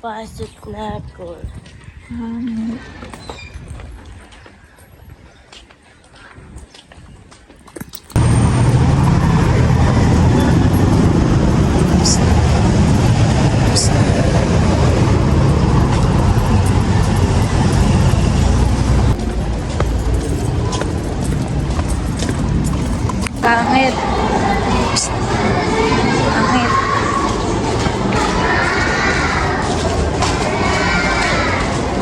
Pasok na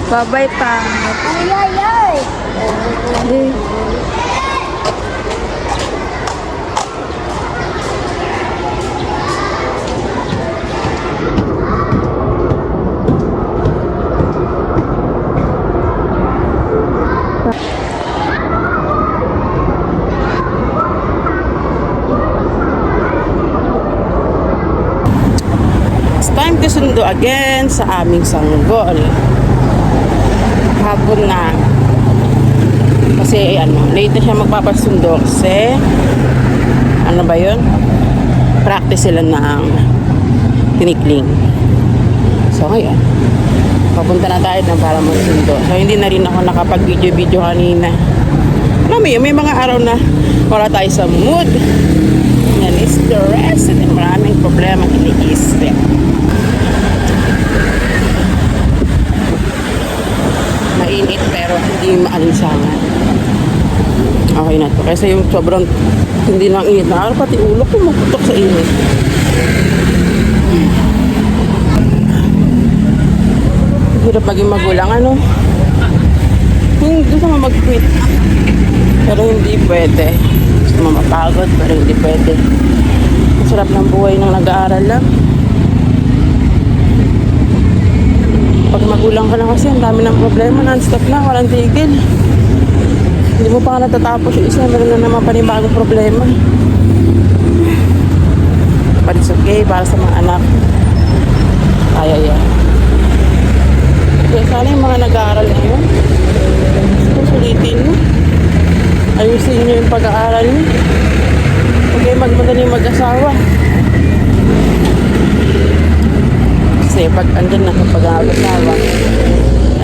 Babay pangit. Ay, ay, ay! It's time to sundo again sa aming sanggol. Hapon na. Kasi ano, late na siya magpapasundo kasi ano ba yun? Practice sila ng tinikling. So ngayon, papunta na tayo na para magsundo. So hindi na rin ako nakapag-video-video kanina. Alam mo yun, may mga araw na wala tayo sa mood. Yan is stress. At maraming problema iniisip. Hindi maalinsangan. Okay na to. Kasi yung sobrang hindi lang init na araw, pati ulo ko maputok sa init. Hirap maging magulang, ano? Yung gusto mo mag-quit. Pero hindi pwede. Gusto mo mapagod, pero hindi pwede. Masarap ng buhay ng nag-aaral lang. Pag magulang ka na kasi, ang dami ng problema, non-stop na, walang tigil. Hindi mo pa nga natatapos yung isa, meron na naman panibagong problema. But it's okay, para sa mga anak. Kaya yan. Kaya sana yung mga nag-aaral ngayon, susulitin mo. Ayusin nyo yung pag-aaral nyo. Huwag kayo magmadaling mag-asawa. Kasi pag andun na kapag asawa,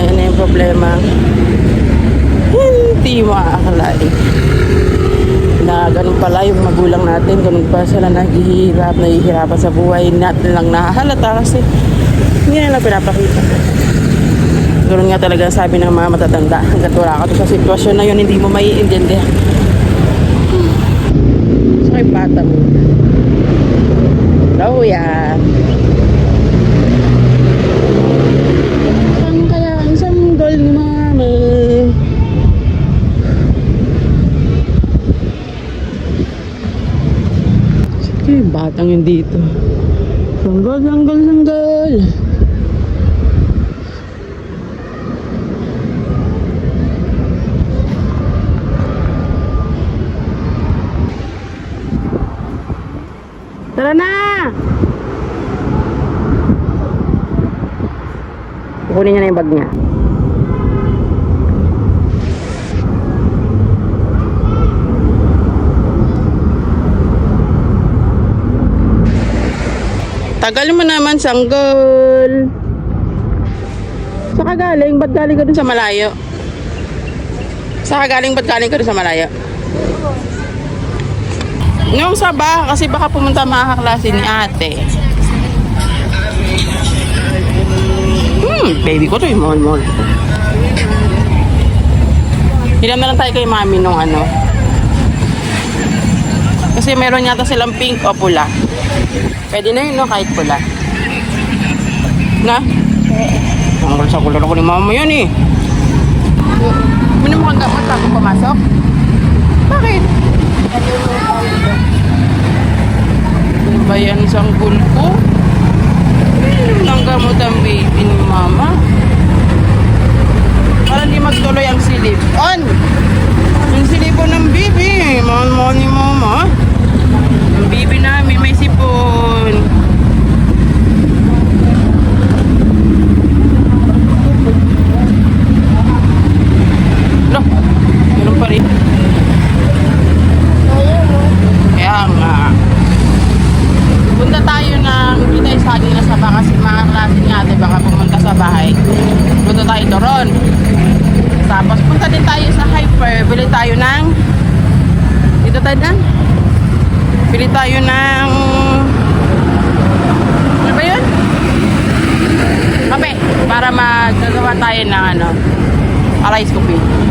ayun na yung problema. Hindi maakalain. Na ganun pala yung magulang natin, ganun pa sila naghihirap, nahihirapan sa buhay natin lang nahahalata kasi hindi nila pinapakita. Ganun nga talaga sabi ng mga matatanda. Hanggat wala ka sa sitwasyon na yun, hindi mo maiintindihan. So, yung bata mo. Hello, yan. Batang yun dito. Sanggol, sanggol, sanggol. Tara na! Kukunin niya na yung bag niya. Tagal mo naman, sanggol. Saan ka galing? Ba't galing ka dun sa malayo? Saan ka galing? Ba't galing ka dun sa malayo? Yung sa ba, kasi baka pumunta mga kaklase ni ate. Hmm, baby ko to yung mall mall. Hiram na lang tayo kay mami nung ano. Kasi meron yata silang pink o pula. Pwede na yun, no? Kahit pula. Na? Ang sa kulor ko ni mama yun eh. Minom kang gamot bago pumasok? Bakit? Ano ba yan isang gulpo? Minom gamot ang baby ni mama. Para hindi magtuloy ang silip. On! Yung silipo ng baby. Mahal-mahal ni mama. Ang baby namin may sipon. Lo, meron pa rin. Ayun, oh. Kaya nga. Punta tayo ng mga klase natin baka pumunta sa bahay. Punta tayo doon. Tapos punta din tayo sa Hyper. Bili tayo ng... Dito tayo na. Bili tayo ng... Ano ba yun? Kape. Para magagawa tayo ng ano. Ice coffee.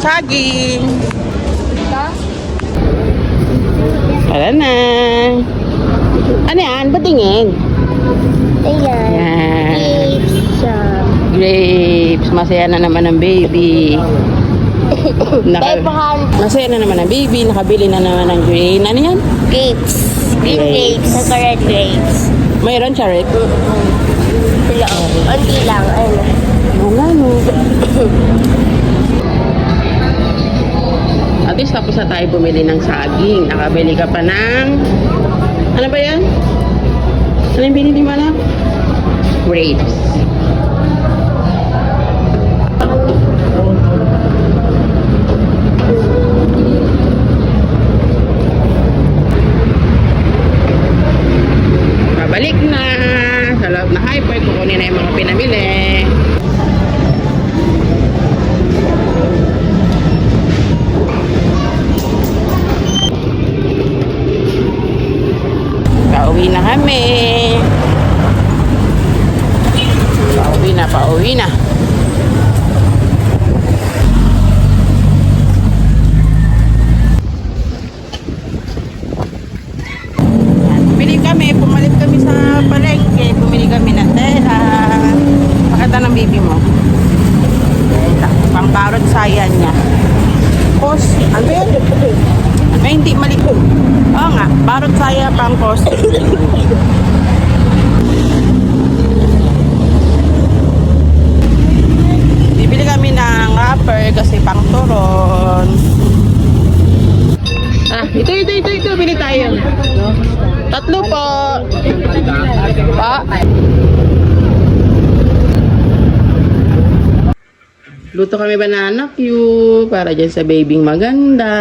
Saging. Tara na. Ano yan? Batingin. Ayan. Yan. Grapes siya. Grapes. Masaya na naman ang baby. Naka, masaya na naman ang baby. Nakabili na naman ng green. Ano yan? Grapes. Green Grapes. Saka red grapes. Mayroon siya, Rick? Sila, oh. Unti lang. Ayun. Oo nga, no. At least tapos na tayo bumili ng saging. Nakabili ka pa ng... Ano ba yan? Ano yung binili mo na? Grapes. Babalik na sa loob na hyper. Kukunin na yung mga pinamili. Kos. Bibili kami ng wrapper kasi pang turon. Ah, ito, ito, ito, ito, bili tayo. Tatlo po. Pa. Luto kami banana Q para dyan sa babing maganda.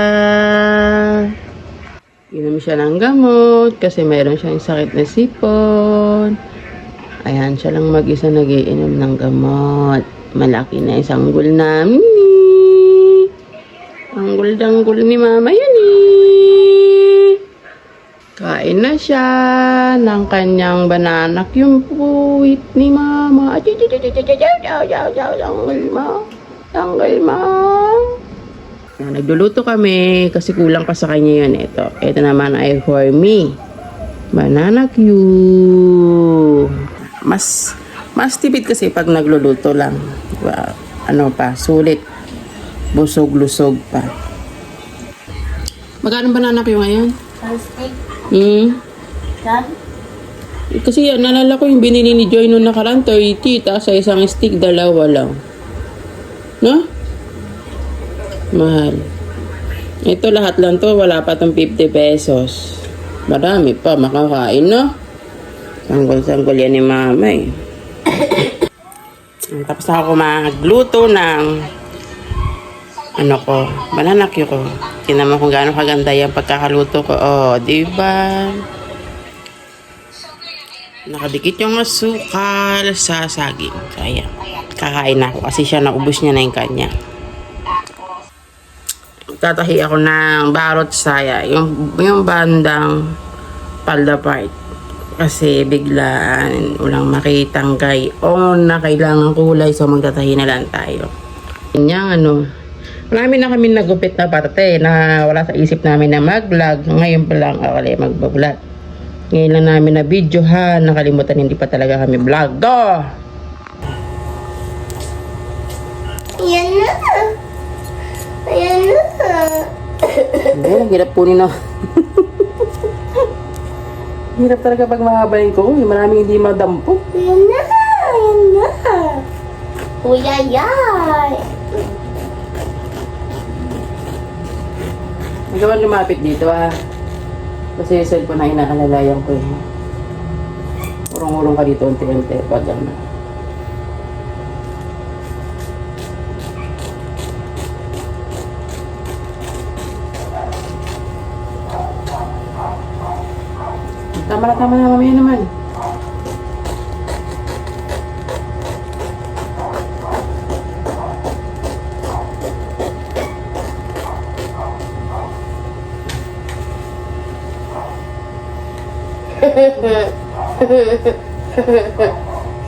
Inom siya ng gamot kasi mayroon siyang sakit na sipon. Ayan, siya lang mag-isa nagiinom ng gamot. Malaki na isang gul namin eh. Ang gul ni mama yun eh. Kain na siya ng kanyang bananak yung puwit ni mama. Tanggal mo. Tanggal mo. Ah, Nagluluto kami kasi kulang pa sa kanya yun. Ito. Ito naman ay for me. Banana Q. Mas, mas tipid kasi pag nagluluto lang. Diba? Ano pa, sulit. Busog-lusog pa. Magkano banana Q ngayon? Sunstick. Hmm? Yan. Kasi yan, nalala ko yung binili ni Joy noong nakaraan, 30, tapos sa isang stick, dalawa lang. No? Mahal. Ito lahat lang to, wala pa tong 50 pesos. Marami pa, makakain, no? Sanggol-sanggol yan ni mama eh. Tapos ako magluto ng ano ko, banana cue ko. Mo kung gaano kaganda yung pagkakaluto ko. Oh, di ba? Nakadikit yung asukal sa saging. So, ayan. Kakain ako kasi siya naubos niya na yung kanya. Tatahi ako ng barot saya. Yung, yung bandang palda part. Kasi biglaan walang makitang kay on na kailangan kulay so magtatahi na lang tayo. Kanyang ano, Marami na kami nagupit na parte na wala sa isip namin na mag-vlog. Ngayon pa lang ako ulit mag-vlog. Ngayon lang namin na video ha. Nakalimutan hindi pa talaga kami vlog. Do! Ayan na. Ayan na. Hindi, ang hirap po na. hirap talaga pag mahabayin ko. Yung maraming hindi madampo. Ayan na. Ayan na. Kuya, yay. Huwag naman lumapit dito ha. Kasi yung cellphone na inaalalayan ko eh. Urong-urong ka dito unti-unti. Pag ano. Tama na, tama na. Mamaya naman.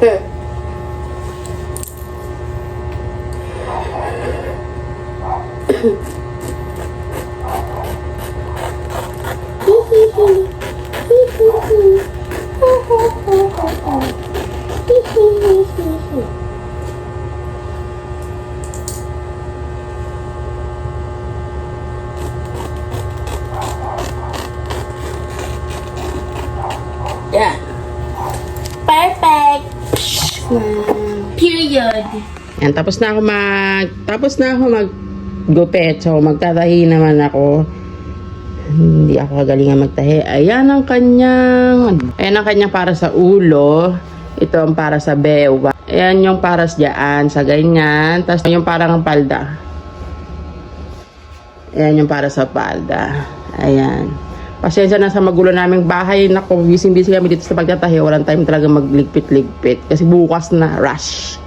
Yan. Yan, tapos na ako mag... Tapos na ako mag gupit. So, magtatahi naman ako. Hindi ako kagalingan magtahi. Ayan ang kanyang... Ayan ang kanyang para sa ulo. Ito ang para sa bewa. Ayan yung para sa dyan, sa ganyan. Tapos yung parang palda. Ayan yung para sa palda. Ayan. Pasensya na sa magulo naming bahay. Naku, busy-busy kami dito sa pagtatahi. Walang time talaga magligpit-ligpit. Kasi bukas na rush.